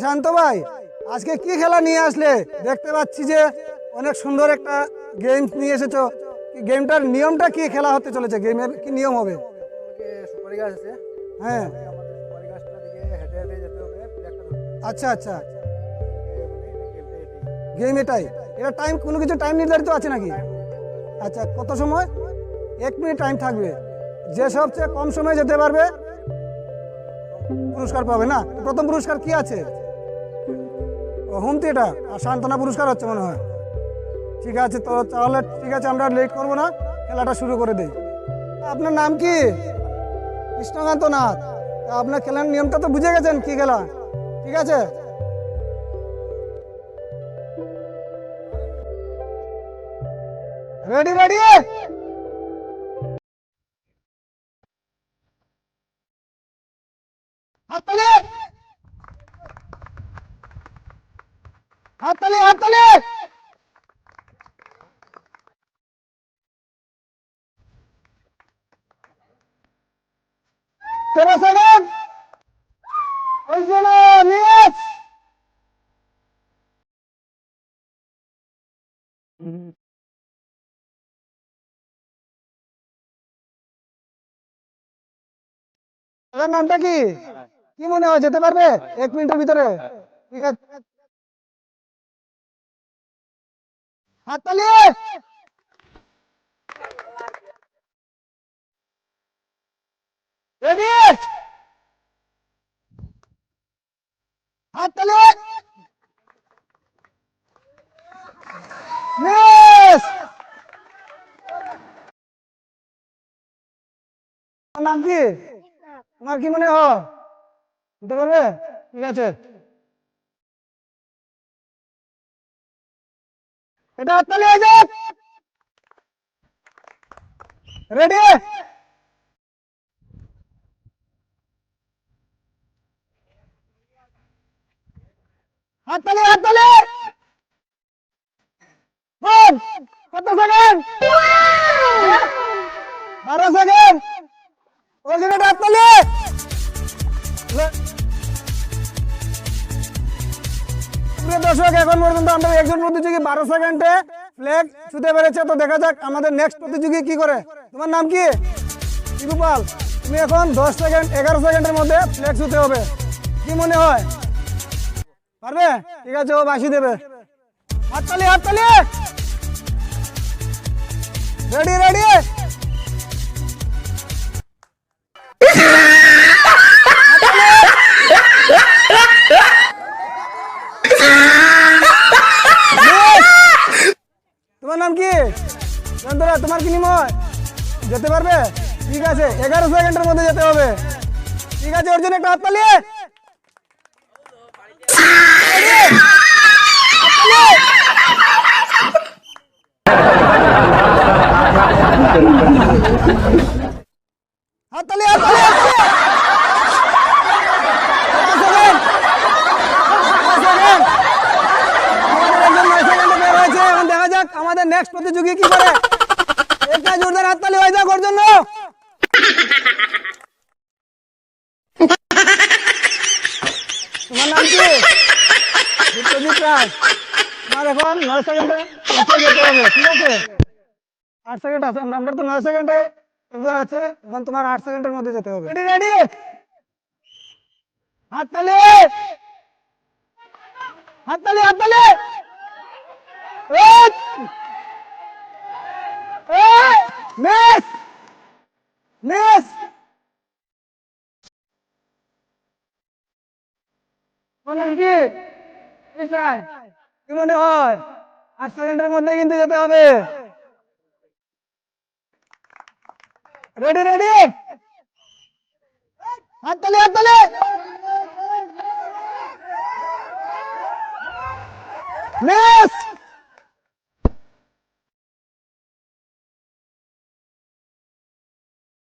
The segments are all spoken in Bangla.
শান্ত ভাই আজকে কি খেলা নিয়ে আসলে? দেখতে পাচ্ছি যে অনেক সুন্দর একটা গেম নিয়ে এসেছ। গেমটার নিয়মটা কি? খেলা হতে চলেছে গেমের কি নিয়ম হবে? হ্যাঁ। আচ্ছা আচ্ছা। গেম এটাই। এটা টাইম কোনো কিছু টাইম নির্ধারিত আছে নাকি? আচ্ছা কত সময়? এক মিনিট টাইম থাকবে। যে সবচেয়ে কম সময়ে যেতে পারবে পুরস্কার পাবে না? প্রথম পুরস্কার কি আছে? ও হোম থিয়েটার আর সান্ত্বনা পুরস্কার হচ্ছে মনে হয়। ঠিক আছে, তো তাহলে ঠিক আছে, আমরা লেট করব না, খেলাটা শুরু করে দিই। আপনার নাম কি? কৃষ্ণকান্ত নাথ। আপনার খেলার নিয়মটা তো বুঝে গেছেন কি খেলা? ঠিক আছে? রেডি রেডি হাততালি হাততালি হাততালি তেরো সেকেন্ড ওই জন্য নিয়েছ নামটা কি? কি মনে হয়, যেতে পারবে? এক মিনিটের ভিতরে। ঠিক আছে। হাততালি রেডি হাততালি মিস তোমার নাম কি? তোমার কি মনে হয়? দিতে পারবে? ঠিক আছে। এটা হাততালি হয়ে যাক। রেডি হাততালি হাততালি! দর্শক, এখন পর্যন্ত আমরা একজন প্রতিযোগী বারো সেকেন্ডে ফ্ল্যাগ ছুতে পেরেছে। তো দেখা যাক আমাদের নেক্সট প্রতিযোগী কি করে। তোমার নাম কি? টিপুপাল তুমি এখন দশ সেকেন্ড, এগারো সেকেন্ডের মধ্যে ফ্ল্যাগ ছুতে হবে। কি মনে হয়? পারবে? ঠিক আছে, ও বাসি দেবে। হাততালি হাততালি! রেডি রেডি তোমার নাম কি? চন্দরা, তোমার কি নিময়? যেতে পারবে? ঠিক আছে, এগারো সেকেন্ডের মধ্যে যেতে হবে। ঠিক আছে ওর জন্য একটা হাততালি হাততালি হাততালি নয় সেকেন্ড আমাদের একজন নয় সেকেন্ডে বের দেখা যাক আমাদের নেক্সট প্রতিযোগী কি করে। জোরদার হাততালি হয়ে যাক ওর জন্য তোমার নাম কি বিশ্বজিৎ রায় এখন নয় সেকেন্ডে। যেতে হবে, ঠিক আছে? আট সেকেন্ড আছে, আমরা তো নয় সেকেন্ডে আছে, এখন তোমার আট সেকেন্ডের মধ্যে যেতে হবে। রেডি রেডি হাততালি! হাততালি হাততালি! মিস! মিস! বলেন কি? কি মনে হয়? মধ্যে কিন্তু যেতে হবে। রেডি রেডি হাততালি হাততালি!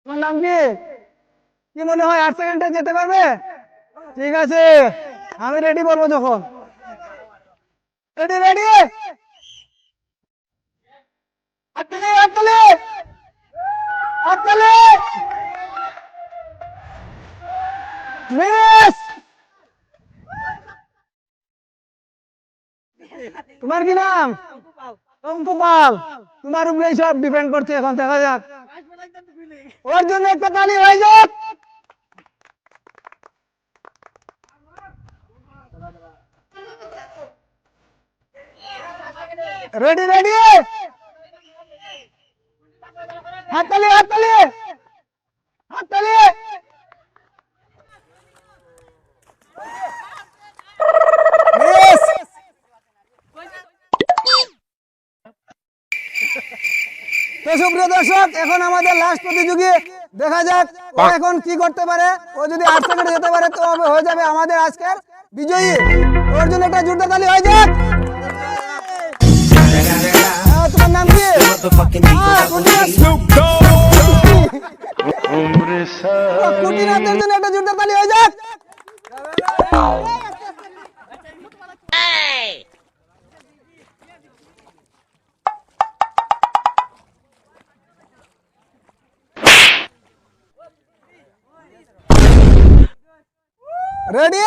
তোমার নাম কি? কি মনে হয় আট সেকেন্ডে যেতে পারবে? ঠিক আছে, আমি রেডি বলব যখন। তোমার কি নাম? টম্পু পাল তোমার উপরে সব ডিপেন্ড করছে এখন, দেখা যাক। ওর জন্য একটা তালি হয়ে যাক। রেডি রেডি হাততালি হাততালি! হাততালি! তো সুপ্রিয় দর্শক এখন আমাদের লাস্ট প্রতিযোগী। দেখা যাক ও এখন কি করতে পারে। ও যদি আট সেকেন্ডে যেতে পারে তো হয়ে যাবে আমাদের আজকের বিজয়ী। ওর জন্য একটা জোরদার তালি হয়ে যাক! নাম কি হ্যাঁ, কুটিনাথ। ও, কুটিনাথের জন্য একটা জোরদার তালি হয়ে যাক রেডি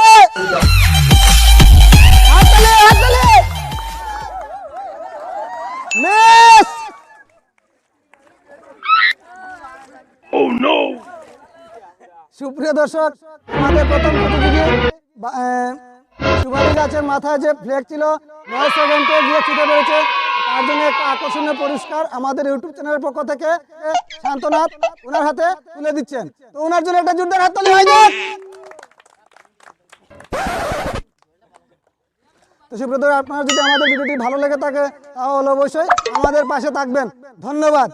সুপ্রিয় দর্শক, আমাদের প্রথম প্রতিযোগী সুপারি গাছের মাথায় যে ফ্লেগ ছিল নয় সেকেন্ডে গিয়ে ছুটে পেরেছে তার জন্য একটা আকর্ষণীয় পুরস্কার আমাদের ইউটিউব চ্যানেলের পক্ষ থেকে শান্তনাথ ওনার হাতে তুলে দিচ্ছেন। তো ওনার জন্য একটা জোরদার হাততালি হয়ে যাক। তো সুব্রত আপনার যদি আমাদের ভিডিওটি ভালো লেগে থাকে, তাহলে অবশ্যই আমাদের পাশে থাকবেন। ধন্যবাদ।